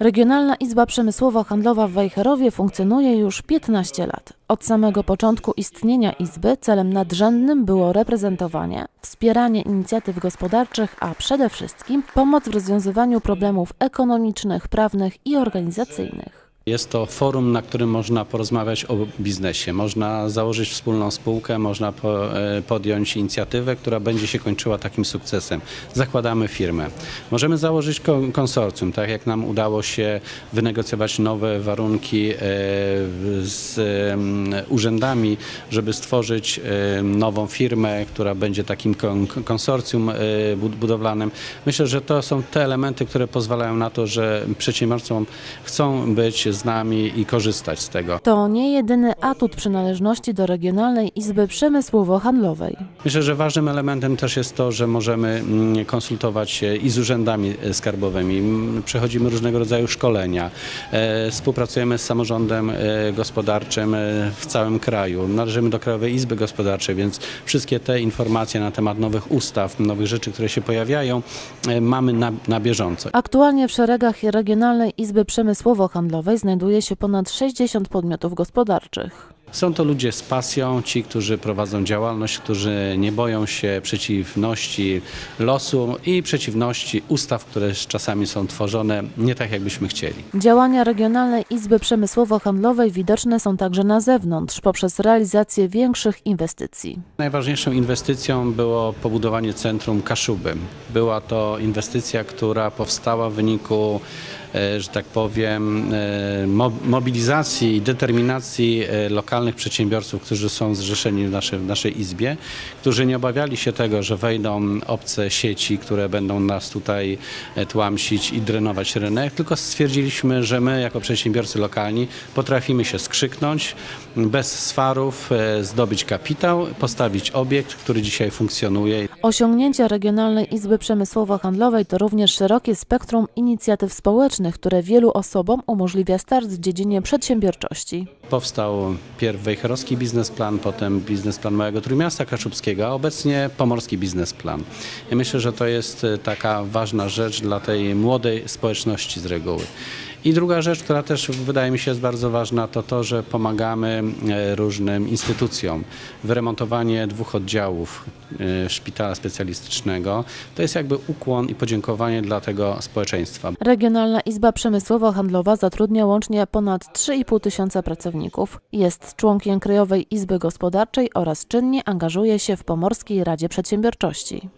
Regionalna Izba Przemysłowo-Handlowa w Wejherowie funkcjonuje już 15 lat. Od samego początku istnienia Izby celem nadrzędnym było reprezentowanie, wspieranie inicjatyw gospodarczych, a przede wszystkim pomoc w rozwiązywaniu problemów ekonomicznych, prawnych i organizacyjnych. Jest to forum, na którym można porozmawiać o biznesie. Można założyć wspólną spółkę, można e, podjąć inicjatywę, która będzie się kończyła takim sukcesem. Zakładamy firmę. Możemy założyć kon- konsorcjum, tak jak nam udało się wynegocjować nowe warunki e, z urzędami, żeby stworzyć em, nową firmę, która będzie takim kon- konsorcjum e, bud- budowlanym. Myślę, że to są te elementy, które pozwalają na to, że przedsiębiorcom chcą być z nami i korzystać z tego. To nie jedyny atut przynależności do Regionalnej Izby Przemysłowo-Handlowej. Myślę, że ważnym elementem też jest to, że możemy mm, konsultować się i z urzędami skarbowymi. M, Przechodzimy różnego rodzaju szkolenia, e, współpracujemy z samorządem e, gospodarczym e, w całym kraju. Należymy do Krajowej Izby Gospodarczej, więc wszystkie te informacje na temat nowych ustaw, nowych rzeczy, które się pojawiają, mamy na, na bieżąco. Aktualnie w szeregach Regionalnej Izby Przemysłowo-Handlowej znajduje się ponad 60 podmiotów gospodarczych. Są to ludzie z pasją, ci, którzy prowadzą działalność, którzy nie boją się przeciwności losu i przeciwności ustaw, które czasami są tworzone nie tak, jakbyśmy chcieli. Działania Regionalnej Izby Przemysłowo-Handlowej widoczne są także na zewnątrz poprzez realizację większych inwestycji. Najważniejszą inwestycją było pobudowanie centrum Kaszuby. Była to inwestycja, która powstała w wyniku, że tak powiem, e, mo- mobilizacji i determinacji e, lokalnych przedsiębiorców, którzy są zrzeszeni w naszej, w naszej izbie, którzy nie obawiali się tego, że wejdą obce sieci, które będą nas tutaj e, tłamsić i drenować rynek, tylko stwierdziliśmy, że my jako przedsiębiorcy lokalni potrafimy się skrzyknąć, bez swarów e, zdobyć kapitał, postawić obiekt, który dzisiaj funkcjonuje. Osiągnięcia Regionalnej Izby Przemysłowo-Handlowej to również szerokie spektrum inicjatyw społecznych, które wielu osobom umożliwia start w dziedzinie przedsiębiorczości. Powstał pierw wejherowski biznesplan, potem biznesplan Małego Trójmiasta Kaszubskiego, a obecnie pomorski biznesplan. I myślę, że to jest e, taka ważna rzecz dla tej młodej społeczności z reguły. I druga rzecz, która też wydaje mi się jest bardzo ważna, to to, że pomagamy e, różnym instytucjom. Wyremontowanie dwóch oddziałów e, szpitala specjalistycznego to jest jakby ukłon i podziękowanie dla tego społeczeństwa. Regionalna Izba Przemysłowo-Handlowa zatrudnia łącznie ponad 3,5 tysiąca pracowników. Jest członkiem Krajowej Izby Gospodarczej oraz czynnie angażuje się w Pomorskiej Radzie Przedsiębiorczości.